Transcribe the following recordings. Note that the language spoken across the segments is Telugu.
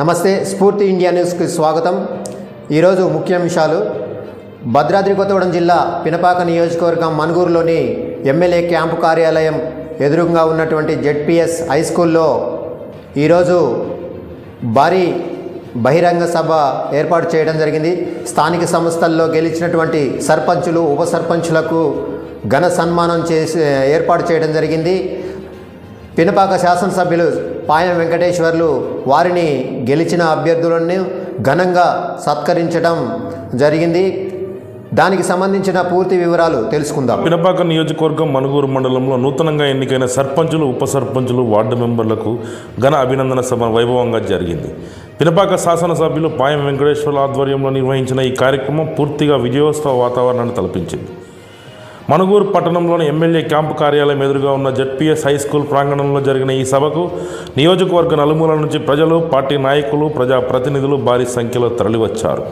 నమస్తే స్ఫూర్తి ఇండియా న్యూస్కి స్వాగతం. ఈరోజు ముఖ్యాంశాలు. భద్రాద్రి కొత్తగూడెం జిల్లా పినపాక నియోజకవర్గం మనుగూరులోని ఎమ్మెల్యే క్యాంపు కార్యాలయం ఎదురుగా ఉన్నటువంటి జెడ్పిఎస్ హై స్కూల్లో ఈరోజు భారీ బహిరంగ సభ ఏర్పాటు చేయడం జరిగింది. స్థానిక సంస్థల్లో గెలిచినటువంటి సర్పంచులు ఉప సర్పంచులకు ఘన సన్మానం చేసి ఏర్పాటు చేయడం జరిగింది. పినపాక శాసనసభ్యులు పాయం వెంకటేశ్వర్లు వారిని గెలిచిన అభ్యర్థులను ఘనంగా సత్కరించడం జరిగింది. దానికి సంబంధించిన పూర్తి వివరాలు తెలుసుకుందాం. పినపాక నియోజకవర్గం మనుగూరు మండలంలో నూతనంగా ఎన్నికైన సర్పంచులు ఉప సర్పంచులు వార్డు మెంబర్లకు ఘన అభినందన సభ వైభవంగా జరిగింది. పినపాక శాసనసభ్యులు పాయం వెంకటేశ్వర్ల ఆధ్వర్యంలో నిర్వహించిన ఈ కార్యక్రమం పూర్తిగా విజయోత్సవ వాతావరణాన్ని తలపించింది. మణుగూరు పట్టణంలోని ఎమ్మెల్యే క్యాంపు కార్యాలయం ఎదురుగా ఉన్న జడ్పీఎస్ హై స్కూల్ ప్రాంగణంలో జరిగిన ఈ సభకు నియోజకవర్గ నలుమూల నుంచి ప్రజలు పార్టీ నాయకులు ప్రజా ప్రతినిధులు భారీ సంఖ్యలో తరలివచ్చారు.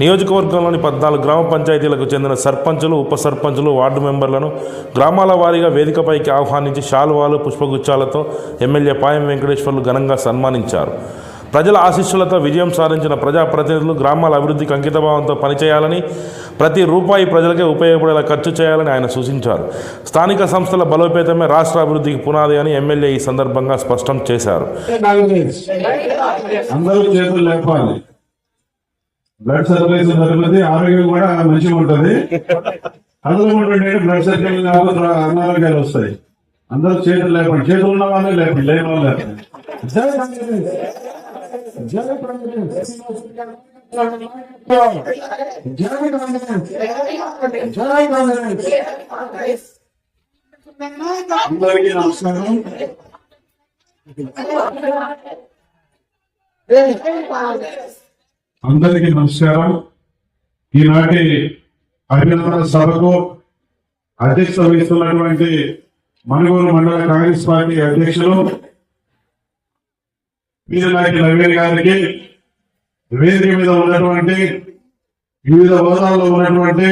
నియోజకవర్గంలోని పద్నాలుగు గ్రామ పంచాయతీలకు చెందిన సర్పంచులు ఉప సర్పంచులు వార్డు మెంబర్లను గ్రామాల వారీగా వేదికపైకి ఆహ్వానించి శాలువాలు పుష్పగుచ్చాలతో ఎమ్మెల్యే పాయం వెంకటేశ్వర్లు ఘనంగా సన్మానించారు. ప్రజల ఆశీస్సులతో విజయం సాధించిన ప్రజాప్రతినిధులు గ్రామాల అభివృద్ధికి అంకితభావంతో పనిచేయాలని ప్రతి రూపాయి ప్రజలకే ఉపయోగపడేలా ఖర్చు చేయాలని ఆయన సూచించారు. స్థానిక సంస్థల బలోపేతమే రాష్ట్ర అభివృద్ధికి పునాది అని ఎమ్మెల్యే ఈ సందర్భంగా స్పష్టం చేశారు. బ్లడ్ సర్క్యులేషన్ జరుగుతుంది ఆరోగ్యం కూడా మంచిగా ఉంటుంది. అందులో ఉంటుంటే బ్లడ్ సర్క్యులేషన్ కాకుండా అనారోగ్యాలు వస్తాయి. అందరూ చేతులు లేపండి చేతులు ఉన్న వాళ్ళే లేపండి లేని వాళ్ళు లేపండి అందరికీ నమస్కారం. అందరికీ నమస్కారం ఈనాటి అభినందన సభకు అధ్యక్షత వహిస్తున్నటువంటి మనుగోలు మండల కాంగ్రెస్ పార్టీ అధ్యక్షులు వీరనాయకి నవీన్ గారికి వేదిక మీద ఉన్నటువంటి వివిధ హోదాల్లో ఉన్నటువంటి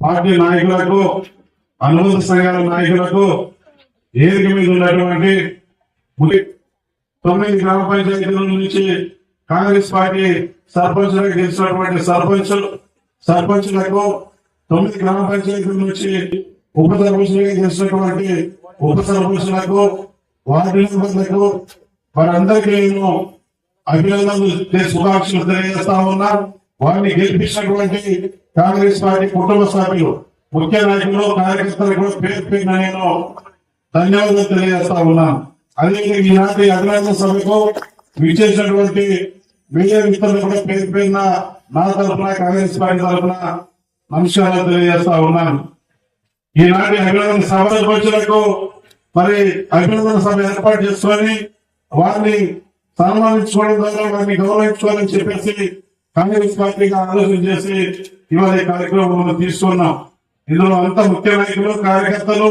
పార్టీ నాయకులకు అనుబంధ సంఘాల నాయకులకు వేదిక మీద ఉన్నటువంటి తొమ్మిది గ్రామ పంచాయతీల నుంచి కాంగ్రెస్ పార్టీ సర్పంచులకు గెలిచినటువంటి సర్పంచులు సర్పంచులకు తొమ్మిది గ్రామ పంచాయతీల నుంచి ఉప సర్పంచులుగా గెలిచినటువంటి ఉప సర్పంచులకు వార్డు మెంబర్లకు వారందరికీ నేను అభినందనలు శుభాకాంక్షలు తెలియజేస్తా ఉన్నా. వారిని గెలిపించినటువంటి కాంగ్రెస్ పార్టీ కుటుంబ సభ్యులు ముఖ్య నాయకులు కార్యకర్తలకు పేరు పేరున నేను ధన్యవాదాలు తెలియజేస్తా ఉన్నాను అదే ఈనాటి అభినందన సభకు విచ్చేసినటువంటి మీడియా మిత్రులు కూడా పేరు పేరున నా తరఫున కాంగ్రెస్ పార్టీ తరఫున నమస్కారాలు తెలియజేస్తా ఉన్నాను ఈనాటి అభినందన సభ సర్పంచులకు మరి అభినందన సభ ఏర్పాటు చేసుకొని వారిని సన్మానించుకోవడం ద్వారా వారిని గౌరవించుకోవాలని చెప్పేసి కాంగ్రెస్ పార్టీగా ఆలోచన చేసి ఇవాళ కార్యక్రమం తీసుకున్నాం. ఇందులో అంత ముఖ్య నాయకులు కార్యకర్తలు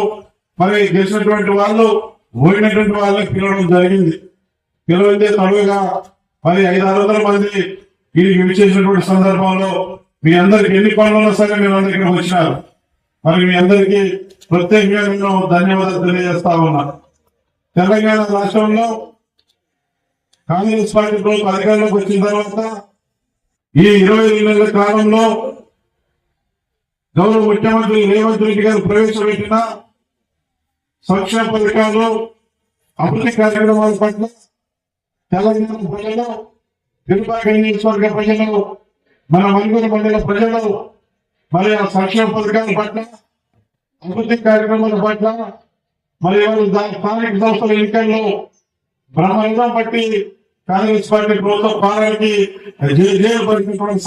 మరి గెలిచినటువంటి వాళ్ళు ఓడినటువంటి వాళ్ళకి పిలవడం జరిగింది. పిలవైతే తడువుగా మరి ఐదు ఆరు వందల మంది వీరికి విచ్చేసినటువంటి సందర్భంలో మీ అందరికి ఎన్ని పనులు ఉన్నా సరే మీరు అందరికీ వచ్చినారు. మరి మీ అందరికీ ప్రత్యేకంగా నేను ధన్యవాదాలు తెలియజేస్తా ఉన్నా. తెలంగాణ రాష్ట్రంలో కాంగ్రెస్ పార్టీ ప్రభుత్వం అధికారంలోకి వచ్చిన తర్వాత ఈ ఇరవై నెలల కాలంలో గౌరవ ముఖ్యమంత్రి రేవంత్ రెడ్డి గారు ప్రవేశపెట్టిన సంక్షేమ పథకాలు అభివృద్ధి కార్యక్రమాల పట్ల తెలంగాణ ప్రజలు తిరుపతి నియోజకవర్గ ప్రజలు మన మనుగోలు మండల ప్రజలు మరి ఆ సంక్షేమ పథకాల పట్ల అభివృద్ధి కార్యక్రమాల పట్ల మరి వాళ్ళు దా- స్థానిక సంస్థల ఎన్నికల్లో బ్రహ్మాండం బట్టి కాంగ్రెస్ పార్టీ ప్రభుత్వ పార్టీ జైలు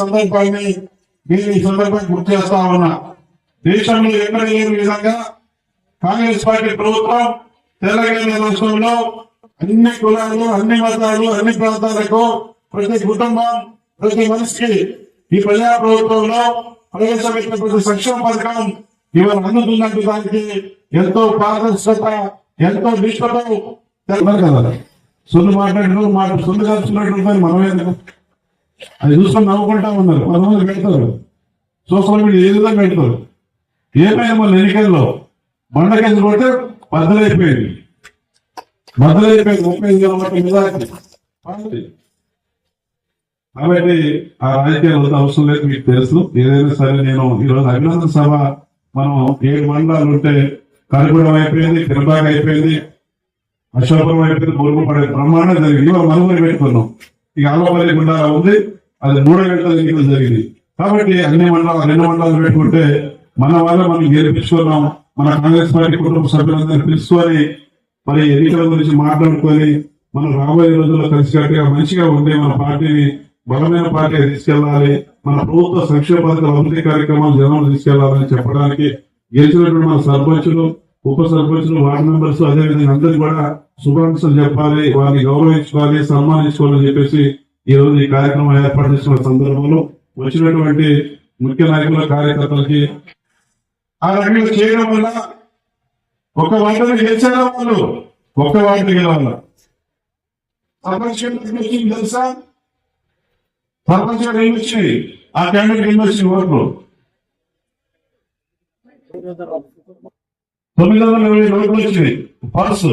సందర్భాన్ని నేను ఈ సందర్భంగా గుర్తు చేస్తా ఉన్నా. దేశంలో ఎక్కడ లేని విధంగా కాంగ్రెస్ పార్టీ ప్రభుత్వం తెలంగాణ రాష్ట్రంలో అన్ని కులాలు అన్ని మతాలు అన్ని ప్రాంతాలకు ప్రతి కుటుంబం ప్రతి మనిషికి ఈ ప్రజా ప్రభుత్వంలో ప్రవేశపెట్టిన ప్రతి సంక్షేమ పథకం ఇవాళ అందుతున్నట్టు దానికి ఎంతో పారదర్శకత ఎంతో నిష్ఠతో తెలంగాణ కదా మాట్లాడిన మాట సొంత కలుస్తున్నట్టు ఉందని మనం ఎందుకు? అది చూసుకొని నవ్వుకుంటా ఉన్నారు. కొంతమంది పెడతారు. సోషల్ మీడియా ఏ విధంగా పెడతారు. ఏమైనా మన ఎన్నికల్లో బండకేసి కొడితే బద్దలైపోయింది. బద్దలైపోయింది. ముప్పై ఐదు కాబట్టి ఆ రాజకీయాలు అవసరం లేదు మీకు తెలుసు. ఏదైనా సరే నేను ఈరోజు అభినందన సభ మనం ఏడు మండలాలు ఉంటే కనుగూడం అయిపోయింది తిరుబాగ్ అయిపోయింది. అశోకం అయిపోయింది బొరుగు పడే బ్రహ్మాండం జరిగింది. ఇవాళ మనమని పెట్టుకున్నాం. ఇక అల్లపల్లి గుండా ఉంది. అది మూడో గంటల ఎన్నికలు జరిగింది. కాబట్టి అన్ని మండలాలు రెండు మండలాలు పెట్టుకుంటే మన వల్ల మనం గెలిపించుకున్నాం. మన కాంగ్రెస్ పార్టీ కుటుంబ సభ్యులందరినీ పిలుచుకొని మరి ఎన్నికల గురించి మాట్లాడుకొని మనం రాబోయే రోజుల్లో కలిసికట్టుగా మంచిగా ఉండే మన పార్టీని బలమైన పార్టీ తీసుకెళ్ళాలి మన ప్రభుత్వ సంక్షేమ పథకాల అభివృద్ధి కార్యక్రమాలు జనంలో తీసుకెళ్ళాలని చెప్పడానికి గెలిచినటువంటి మన సర్పంచులు ఉప సర్పంచులు వార్డు మెంబర్స్ అదేవిధంగా అందరికి కూడా శుభాకాంక్షలు చెప్పాలి వారిని గౌరవించుకోవాలి సన్మానించుకోవాలని చెప్పేసి ఈ రోజు ఈ కార్యక్రమం ఏర్పాటు చేసిన సందర్భంలో వచ్చినటువంటి ముఖ్య నాయకుల కార్యకర్తలకి ఆ రకంగా చేయడం వల్ల ఒక వార్డుని గెలిచారా వాళ్ళు? ఒక వార్డు గెలవాల తెలుసా? సర్పంచ్ ఏం వచ్చింది ఆ క్యాండిడేట్ ఏం వచ్చింది ఓట్లు తొమ్మిది వందల ఇరవై ఓట్లు వచ్చింది. పర్స్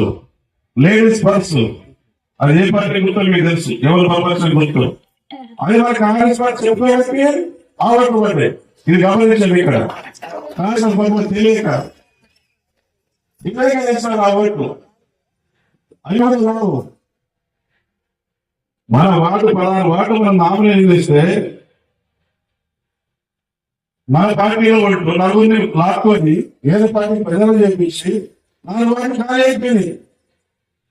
లేడీస్ పర్స్ అది ఏ పార్టీ గుర్తు మీకు తెలుసు. ఎవరు పంపించిన గుర్తు? అది మన కాంగ్రెస్ పార్టీ చెప్పేసి ఆ ఇది గమనించండి ఇక్కడ. కాంగ్రెస్ పార్టీ తెలియక. ఇక్కడికే చేస్తారు ఆ ఓట్లు అది కూడా రావు మన వార్డు పదహారు వార్డు మనం నామినేషన్ చేస్తే మన పార్టీలో నలుగురిని లాక్కొని ఏదో పార్టీ ప్రజలు చేపించి నాలుగు వారిని ఖాళీ అయిపోయింది.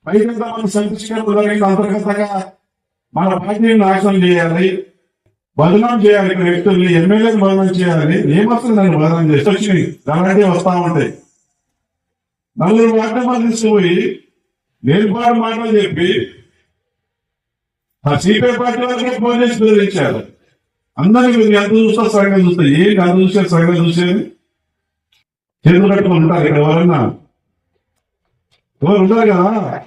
బయటంతా మనం సంతృష్టిగా అంతర్గతంగా మన పార్టీని నాశనం చేయాలి బదనాం చేయాలి ఇక్కడ వ్యక్తుల్ని ఎమ్మెల్యేని బదనాం చేయాలి ఏమొస్తుంది నన్ను బదనాం చేస్తే వచ్చింది అలాంటివి వస్తా ఉంటాయి నలుగురు వార్డు మంది తీసుకుపోయి నేర్పాడు మాటలు చెప్పి ఆ సిపిఐ పార్టీ వాళ్ళకి ఫోన్ చేసి బెదిరించారు. అందరికి మీరు ఎంత చూస్తారు సగం చూస్తారు ఏం కాదు చూసే సగం చూసేది. చేతులు కట్టుకుని ఉంటారు ఇక్కడ ఎవరన్నా. ఎవరు ఉంటారు కదా?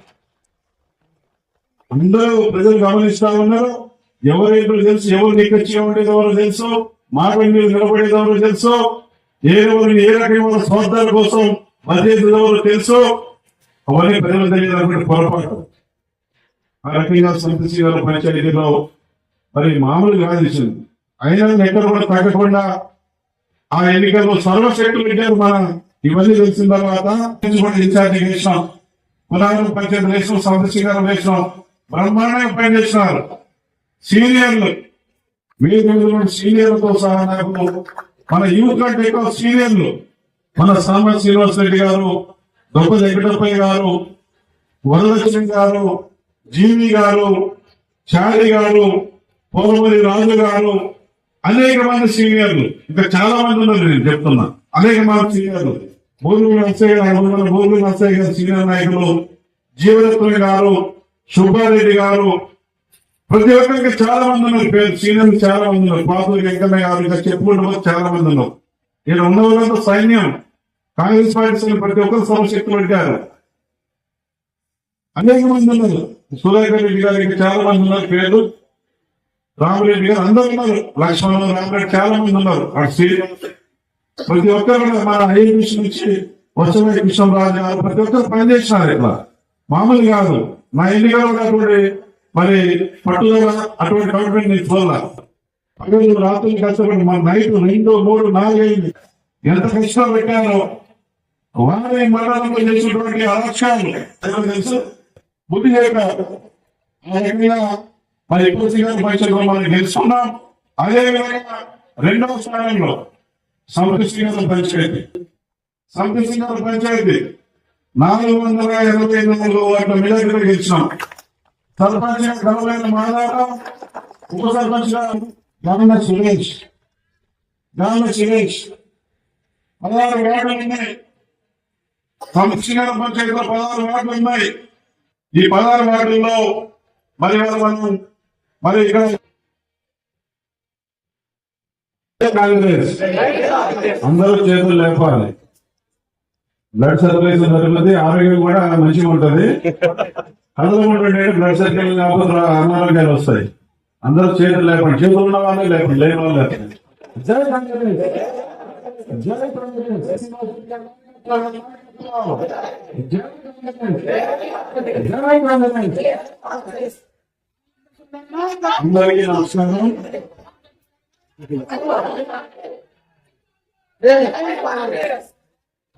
అందరూ ప్రజలు గమనిస్తా ఉన్నారు. ఎవరైతే తెలుసు ఎవరు నీకొచ్చి ఉండేది ఎవరో తెలుసు. మాట మీద నిలబడేది ఎవరో తెలుసు. ఏ ఎవరు ఏ రకమైన స్వార్థాల కోసం మధ్యలో ఎవరో తెలుసు. అవన్నీ ప్రజలు తెలియదు పొరపాటు. ఆ రకంగా సంతృప్తి గారు పంచాయతీలో మరి మామూలు కాదు ఇచ్చింది అయినా ఎక్కడ కూడా తగ్గకుండా ఆ ఎన్నికల్లో సర్వశక్తులు పెట్టారు మన ఇవన్నీ తెలిసిన తర్వాత కూడా ఇన్ఛార్జి వేసినాం పునారం పంచాయతీ వేసినాం సంతృప్తి గారు వేసినాం బ్రహ్మాండంగా పనిచేస్తున్నారు సీనియర్లు మీరు సీనియర్లతో సహా నాకు మన యూత్ కంటే ఎక్కువ సీనియర్లు. మన సామ శ్రీనివాస్ రెడ్డి గారు దొప్ప వెంకటప్పయ్య గారు వరలక్ష్మి గారు జీవి గారు చారి గారు పోలమూరి రాజు గారు అనేక మంది సీనియర్లు ఇంకా చాలా మంది ఉన్నారు నేను చెప్తున్నా. అనేక మంది సీనియర్లు. బోర్లు నర్సయ్య గారు బోర్లు నర్సయ్య గారు సీనియర్ నాయకులు జీవరత్న గారు సుబ్బారెడ్డి గారు ప్రతి ఒక్కరికి చాలా మంది ఉన్నారు. పేరు సీనియర్లు చాలా మంది ఉన్నారు. పాపూరి వెంకన్న గారు ఇంకా చెప్పుకుంటూ చాలా మంది ఉన్నారు. నేను ఉన్న వాళ్ళంతా సైన్యం. కాంగ్రెస్ పార్టీ ప్రతి ఒక్కరు సర్వశక్తులు పెట్టారు. అనేక మంది ఉన్నారు. సుధాకర్ రెడ్డి గారికి చాలా మంది ఉన్నారు. పేర్లు రామరెడ్డి గారు అందరూ ఉన్నారు. లక్ష్మణ్ రామరెడ్డి చాలా మంది ఉన్నారు. ప్రతి ఒక్కరు మన ఐఎంఎస్ నుంచి వసవ కృష్ణరాజు గారు ప్రతి ఒక్కరు పనిచేసినారు ఇట్లా మామూలు కాదు. నా ఎన్నికలు ఉన్నటువంటి మరి పట్టుదల అటువంటి గవర్నమెంట్ నేను చూడాల. పగలు రాత్రులు కష్టపడి మన నైట్ రెండు మూడు నాలుగైదు. ఎంత కష్టం పెట్టారో. వారి మండలంలో చేసినటువంటి అలక్ష్యాలు తెలుసు? బుద్ధి చేయక ఆ రకంగా మరి ఎక్కువ శ్రీగారి పరిచయం మనం నేర్చుకున్నాం. అదేవిధంగా రెండవ స్థానంలో సంతృష్టి గారి పంచాయతీ. సంతృష్టి పంచాయతీ నాలుగు వందల ఇరవై నాలుగు వాటి మీద గెలిచినాం. సర్పంచ్గా గౌరవైన ఉప సర్పంచ్గా సురేష్. గమన సురేష్. పదహారు వార్డులు ఉన్నాయి. సంక్షిణాల పంచాయతీలో పదహారు వార్డులు ఉన్నాయి. ఈ పదహారు వార్డుల్లో మరి ఇవాళ మనం మరి ఇక్కడ కాంగ్రెస్ అందరూ చేతులు లేపాలి. బ్లడ్ సర్క్యులేషన్ జరుగుతుంది ఆరోగ్యం కూడా మంచిగా ఉంటది. కథలు ఉంటుంటే బ్లడ్ సర్క్యులేషన్ లేకపోతే అనారోగ్యాలు వస్తాయి. అందరూ చేతులు లేపండి చేతులు ఉన్న వాళ్ళే లేపండి లేని వాళ్ళు లేపండి జై కాంగ్రెస్ జై కాంగ్రెస్ జై కాంగ్రెస్ జై కాంగ్రెస్ అందరికీ నమస్కారం.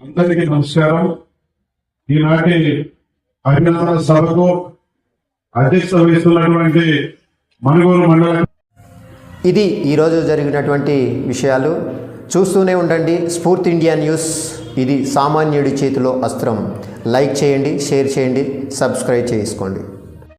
అందరికీ నమస్కారం. ఈనాటి అభినందన సభకు అధ్యక్షత వహిస్తున్నటువంటి మనుగోలు మండలం ఇది ఈరోజు జరిగినటువంటి విషయాలు. చూస్తూనే ఉండండి స్ఫూర్తి ఇండియా న్యూస్. ఇది సామాన్యుడి చేతిలో అస్త్రం. లైక్ చేయండి షేర్ చేయండి సబ్స్క్రైబ్ చేసుకోండి.